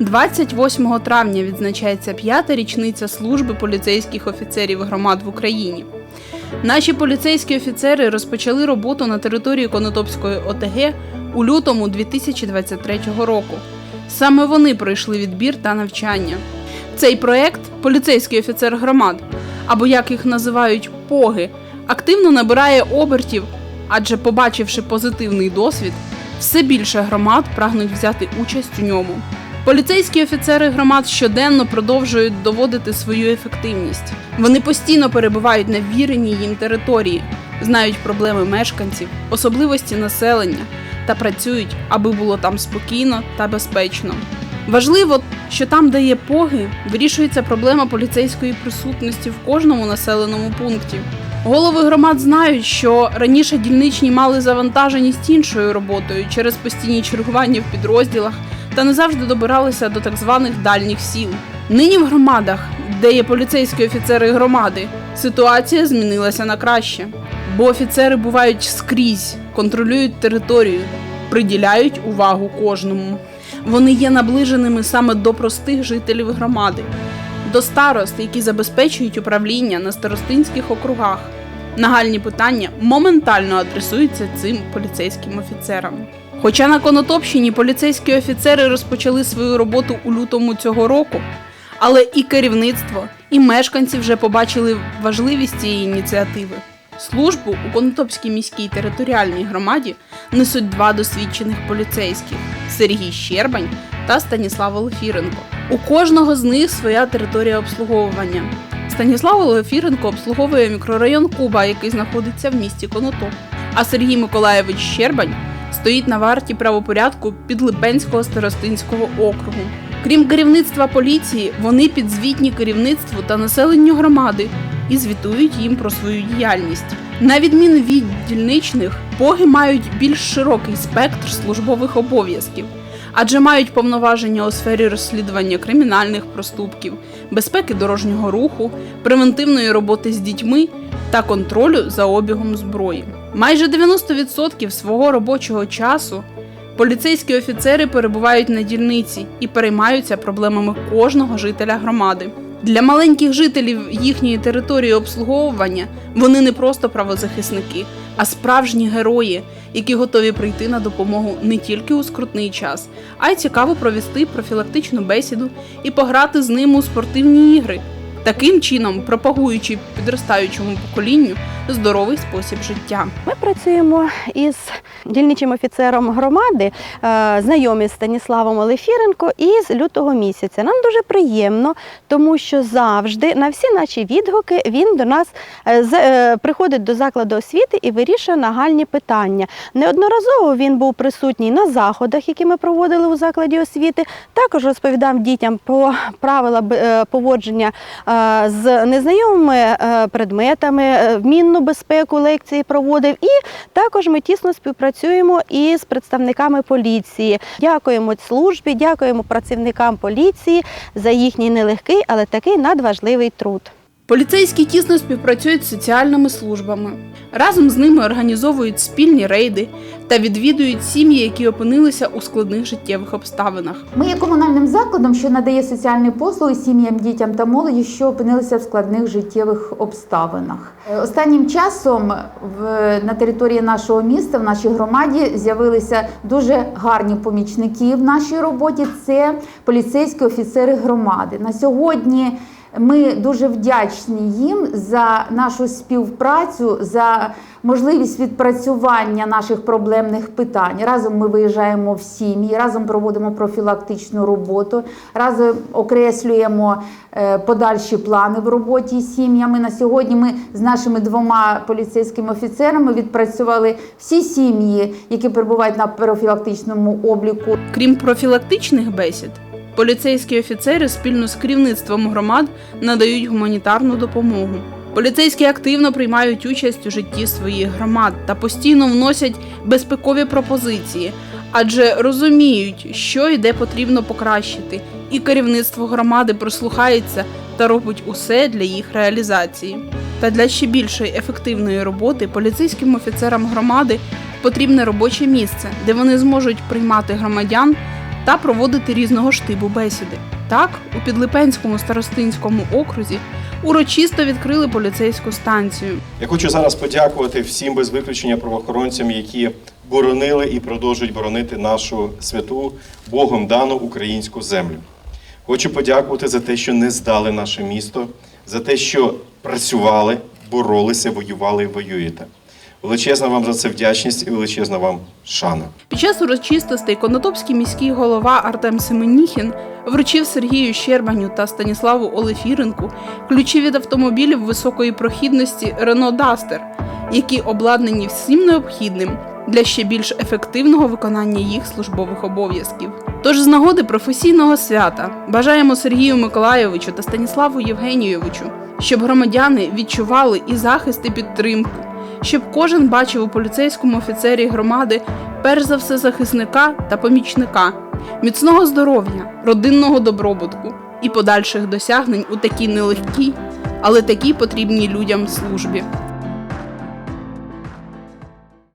28 травня відзначається п'ята річниця служби поліцейських офіцерів громад в Україні. Наші поліцейські офіцери розпочали роботу на території Конотопської ОТГ у лютому 2023 року. Саме вони пройшли відбір та навчання. Цей проект поліцейський офіцер громад, або як їх називають поги, активно набирає обертів, адже побачивши позитивний досвід, все більше громад прагнуть взяти участь у ньому. Поліцейські офіцери громад щоденно продовжують доводити свою ефективність. Вони постійно перебувають на віреній їм території, знають проблеми мешканців, особливості населення та працюють, аби було там спокійно та безпечно. Важливо, що там, де є поги, вирішується проблема поліцейської присутності в кожному населеному пункті. Голови громад знають, що раніше дільничні мали завантаженість іншою роботою через постійні чергування в підрозділах та не завжди добиралися до так званих дальніх сіл. Нині в громадах, де є поліцейські офіцери громади, ситуація змінилася на краще, бо офіцери бувають скрізь, контролюють територію, приділяють увагу кожному. Вони є наближеними саме до простих жителів громади, до старост, які забезпечують управління на старостинських округах. Нагальні питання моментально адресуються цим поліцейським офіцерам. Хоча на Конотопщині поліцейські офіцери розпочали свою роботу у лютому цього року, але і керівництво, і мешканці вже побачили важливість цієї ініціативи. Службу у Конотопській міській територіальній громаді несуть два досвідчених поліцейських Сергій Щербань та Станіслав Олефіренко. У кожного з них своя територія обслуговування. Станіслав Олефіренко обслуговує мікрорайон Куба, який знаходиться в місті Конотоп. А Сергій Миколаєвич Щербань стоїть на варті правопорядку Підлипенського старостинського округу. Крім керівництва поліції, вони підзвітні керівництву та населенню громади і звітують їм про свою діяльність. На відміну від дільничних, поги мають більш широкий спектр службових обов'язків, адже мають повноваження у сфері розслідування кримінальних проступків, безпеки дорожнього руху, превентивної роботи з дітьми та контролю за обігом зброї. Майже 90% свого робочого часу поліцейські офіцери перебувають на дільниці і переймаються проблемами кожного жителя громади. Для маленьких жителів їхньої території обслуговування вони не просто правозахисники, а справжні герої, які готові прийти на допомогу не тільки у скрутний час, а й цікаво провести профілактичну бесіду і пограти з ними у спортивні ігри, таким чином пропагуючи підростаючому поколінню здоровий спосіб життя. Ми працюємо із дільничим офіцером громади, е, знайомі з Станіславом Олефіренко із лютого місяця. Нам дуже приємно, тому що завжди на всі наші відгуки він до нас е, з- е, приходить до закладу освіти і вирішує нагальні питання. Неодноразово він був присутній на заходах, які ми проводили у закладі освіти. Також розповідав дітям про правила поводження з незнайомими предметами, е, вмінну безпеку лекції проводив. І також ми тісно співпрацюємо із представниками поліції. Дякуємо службі, дякуємо працівникам поліції за їхній нелегкий, але такий надважливий труд. Поліцейські тісно співпрацюють з соціальними службами. Разом з ними організовують спільні рейди та відвідують сім'ї, які опинилися у складних життєвих обставинах. Ми є комунальним закладом, що надає соціальні послуги сім'ям, дітям та молоді, що опинилися в складних життєвих обставинах. Е, Останнім часом в, на території нашого міста, в нашій громаді, з'явилися дуже гарні помічники в нашій роботі. Це поліцейські офіцери громади. На сьогодні ми дуже вдячні їм за нашу співпрацю, за можливість відпрацювання наших проблемних питань. Разом ми виїжджаємо в сім'ї, разом проводимо профілактичну роботу, разом окреслюємо е, подальші плани в роботі з сім'ями. На сьогодні ми з нашими двома поліцейськими офіцерами відпрацювали всі сім'ї, які перебувають на профілактичному обліку. Крім профілактичних бесід, поліцейські офіцери спільно з керівництвом громад надають гуманітарну допомогу. Поліцейські активно приймають участь у житті своїх громад та постійно вносять безпекові пропозиції, адже розуміють, що і де потрібно покращити, і керівництво громади прислухається та робить усе для їх реалізації. Та для ще більшої ефективної роботи поліцейським офіцерам громади потрібне робоче місце, де вони зможуть приймати громадян та проводити різного штибу бесіди. Так, у Підлипенському старостинському окрузі урочисто відкрили поліцейську станцію. Я хочу зараз подякувати всім без виключення правоохоронцям, які боронили і продовжують боронити нашу святу Богом дану українську землю. Хочу подякувати за те, що не здали наше місто, за те, що працювали, боролися, воювали і воюєте. Величезна вам за це вдячність і величезна вам шана. Під час урочистостей Конотопський міський голова Артем Семеніхін вручив Сергію Щербаню та Станіславу Олефіренку ключі від автомобілів високої прохідності Renault Duster, які обладнані всім необхідним для ще більш ефективного виконання їх службових обов'язків. Тож з нагоди професійного свята бажаємо Сергію Миколайовичу та Станіславу Євгенійовичу, щоб громадяни відчували і захист, і підтримку, щоб кожен бачив у поліцейському офіцері громади перш за все захисника та помічника, міцного здоров'я, родинного добробутку і подальших досягнень у такій нелегкій, але такій потрібній людям службі.